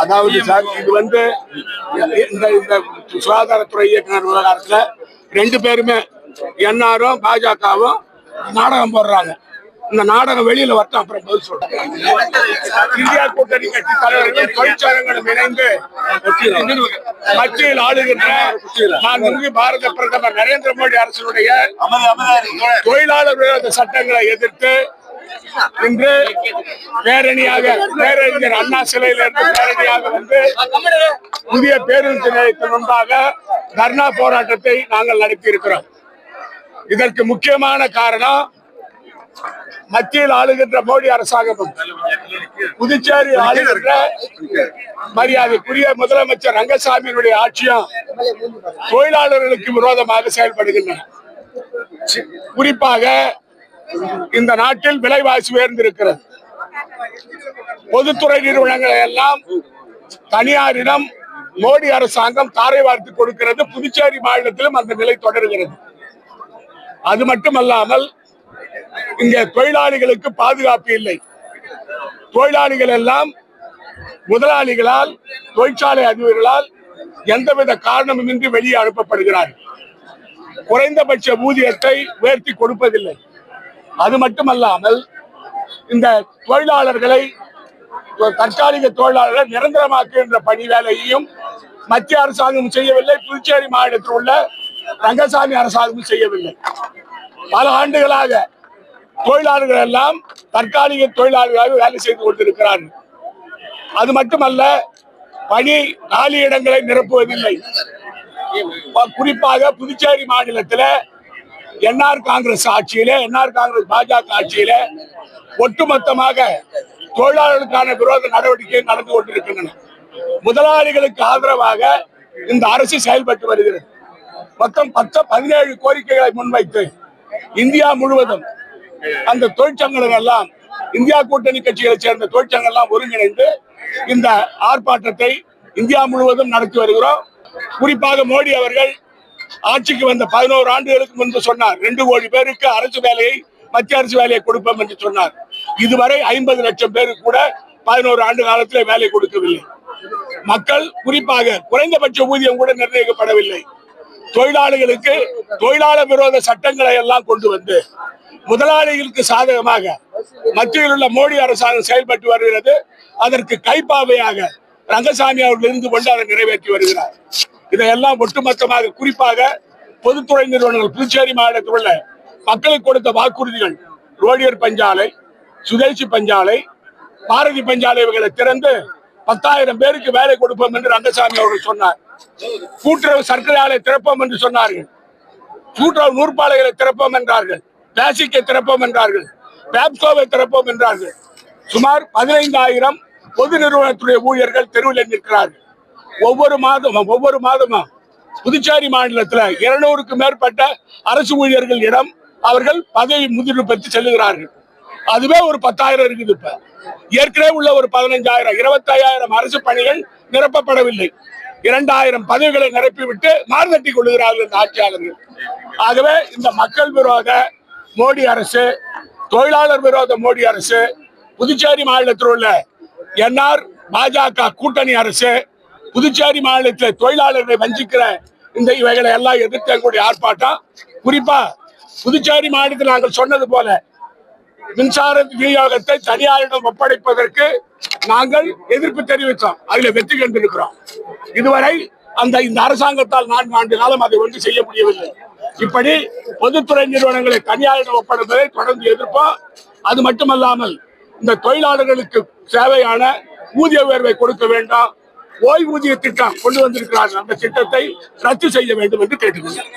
அதாவது சார் இது வந்து இந்த இந்த சுகாதாரத்துறை இயக்குனர் விவகாரத்துல ரெண்டு பேருமே என்ஆரும் பாஜகவும் நாடகம் போடுறாங்க. இந்த நாடகம் வெளியில வரட்டும் அப்புறம் பதில் சொல்றேன். இந்தியா கூட்டணி கட்சி தலைவர்கள் தொழிற்சங்கங்களும் இணைந்து மத்தியில் ஆளுகின்ற மாண்புமிகு பாரத பிரதமர் நரேந்திர மோடி அரசினுடைய தொழிலாளர் விரோத சட்டங்களை எதிர்த்து இன்று பேரணியாக பேரறிஞர் அண்ணா சிலையிலிருந்து பேரணியாக வந்து புதிய பேருந்து நிலையத்தின் முன்பாக தர்ணா போராட்டத்தை நாங்கள் நடத்தி இருக்கிறோம் இதற்கு முக்கியமான காரணம் மத்தியில் ஆளுகின்ற மோடி அரசாங்கமும் புதுச்சேரி ஆளுகின்ற மரியாதைக்குரிய முதலமைச்சர் ரங்கசாமியினுடைய ஆட்சியும் தொழிலாளர்களுக்கு விரோதமாக செயல்படுகின்றன. குறிப்பாக இந்த நாட்டில் விலைவாசி உயர்ந்திருக்கிறது. பொதுத்துறை நிறுவனங்களை எல்லாம் தனியாரிடம் மோடி அரசாங்கம் தாரை வார்த்து கொடுக்கிறது. புதுச்சேரி மாநிலத்திலும் அந்த நிலை தொடர்கிறது. அது மட்டுமல்லாமல் இங்க தொழிலாளிகளுக்கு பாதுகாப்பு இல்லை. தொழிலாளிகள் எல்லாம் முதலாளிகளால் தொழிற்சாலை அதிபர்களால் எந்தவித காரணமுமின்றி வெளியே அனுப்பப்படுகிறார்கள். குறைந்தபட்ச ஊதியத்தை உயர்த்தி கொடுப்பதில்லை. அது மட்டுமல்லாமல் இந்த தொழிலாளர்களை தற்காலிக தொழிலாளர்களை நிரந்தரமாக்குகின்ற பணி வேலையையும் மத்திய அரசாங்கம் செய்யவில்லை. புதுச்சேரி மாநிலத்தில் உள்ள ரங்கசாமி அரசாங்கம் செய்யவில்லை. பல ஆண்டுகளாக தொழிலாளர்கள் எல்லாம் தற்காலிக தொழிலாளர்களாக வேலை செய்து கொண்டிருக்கிறார்கள். அது மட்டுமல்ல பணி காலி இடங்களை நிரப்புவதில்லை. குறிப்பாக புதுச்சேரி மாநிலத்தில் என்ஆர் காங்கிரஸ் ஆட்சியில என்ஆர் காங்கிரஸ் பாஜக ஆட்சியில ஒட்டுமொத்தமாக தொழிலாளர்களுக்கான விரோத நடவடிக்கை நடந்து கொண்டிருக்கின்றன. முதலாளிகளுக்கு ஆதரவாக இந்த அரசு செயல்பட்டு வருகிறது. மொத்தம் பத்து பதினேழு கோரிக்கைகளை முன்வைத்து இந்தியா முழுவதும் அந்த தொழிற்சங்கங்கள் எல்லாம் இந்தியா கூட்டணி கட்சிகளை சேர்ந்த தொழிற்சங்கங்கள் எல்லாம் ஒருங்கிணைந்து இந்த ஆர்ப்பாட்டத்தை இந்தியா முழுவதும் நடத்தி வருகிறோம். குறிப்பாக மோடி அவர்கள் ஆட்சிக்கு வந்த பதினோரு ஆண்டுகளுக்கு முன்பு சொன்னார் ரெண்டு கோடி பேருக்கு அரசு வேலையை மத்திய அரசு வேலையை கொடுப்போம் என்று சொன்னார். இதுவரை ஐம்பது லட்சம் பேருக்கு கூட பதினோரு ஆண்டு காலத்தில் வேலை கொடுக்கவில்லை. மக்கள் குறிப்பாக குறைந்தபட்ச ஊதியம் கூட நிர்ணயிக்கப்படவில்லை. தொழிலாளிகளுக்கு தொழிலாளர் விரோத சட்டங்களை எல்லாம் கொண்டு வந்து முதலாளிகளுக்கு சாதகமாக மத்தியில் உள்ள மோடி அரசாங்கம் செயல்பட்டு வருகிறது. அதற்கு கைப்பாவையாக ரங்கசாமி அவர்கள் இருந்து கொண்டு அதை நிறைவேற்றி வருகிறார். இதையெல்லாம் ஒட்டுமொத்தமாக குறிப்பாக பொதுத்துறை நிறுவனங்கள் புதுச்சேரி மாநிலத்தில் உள்ள மக்களுக்கு கொடுத்த வாக்குறுதிகள் ரோடியர் பஞ்சாலை சுதேசி பஞ்சாலை பாரதி பஞ்சாலை இவர்களை திறந்து பத்தாயிரம் பேருக்கு வேலை கொடுப்போம் என்று ரங்கசாமி அவர்கள் சொன்னார். கூட்டுறவு சர்க்கரை ஆலை திறப்போம் என்று சொன்னார்கள். கூட்டுறவு நூற்பாலைகளை திறப்போம் என்றார்கள். பேசிக்கை திறப்போம் என்றார்கள். பேப்கோவை திறப்போம் என்றார்கள். சுமார் பதினைந்தாயிரம் பொது நிறுவனத்துடைய ஊழியர்கள் தெருவில் நிற்கிறார்கள். ஒவ்வொரு மாதமும் ஒவ்வொரு மாதமும் புதுச்சேரி மாநிலத்தில் இருநூறுக்கு மேற்பட்ட அரசு ஊழியர்கள் இடம் அவர்கள் பதவி முதிர்வு பெற்று செல்லுகிறார்கள். அதுவே ஒரு பத்தாயிரம் இருக்குது இப்ப. ஏற்கனவே உள்ள ஒரு பதினஞ்சாயிரம் இருபத்தையாயிரம் அரசு பணிகள் நிரப்பப்படவில்லை. இரண்டாயிரம் பதவிகளை நிரப்பிவிட்டு மாறுதட்டி கொள்ளுகிறார்கள் இந்த ஆட்சியாளர்கள். ஆகவே இந்த மக்கள் விரோத மோடி அரசு தொழிலாளர் விரோத மோடி அரசு புதுச்சேரி மாநிலத்தில் உள்ள என்ஆர் பாஜக கூட்டணி அரசு புதுச்சேரி மாநிலத்தில் தொழிலாளர்களை வஞ்சிக்கிற இந்த இவைகளை எல்லாம் எதிர்த்து எங்களுடைய ஆர்ப்பாட்டம். குறிப்பா புதுச்சேரி மாநிலத்தில் நாங்கள் சொன்னது போல மின்சார விநியோகத்தை தனியாரிடம் ஒப்படைப்பதற்கு நாங்கள் எதிர்ப்பு தெரிவித்தோம். அதில் வெற்றி கண்டிருக்கிறோம். இதுவரை அந்த இந்த அரசாங்கத்தால் நான்கு ஆண்டு காலம் அதை ஒன்று செய்ய முடியவில்லை. இப்படி பொதுத்துறை நிறுவனங்களை தனியாரிடம் ஒப்படைப்பதை தொடர்ந்து எதிர்ப்போம். அது மட்டுமல்லாமல் இந்த தொழிலாளர்களுக்கு தேவையான ஊதிய உயர்வை கொடுக்க வேண்டாம். ஓய்வூதிய திட்டம் கொண்டு வந்திருக்கிறார்கள். அந்த திட்டத்தை ரத்து செய்ய வேண்டும் என்று கேட்டுக்கொண்டார்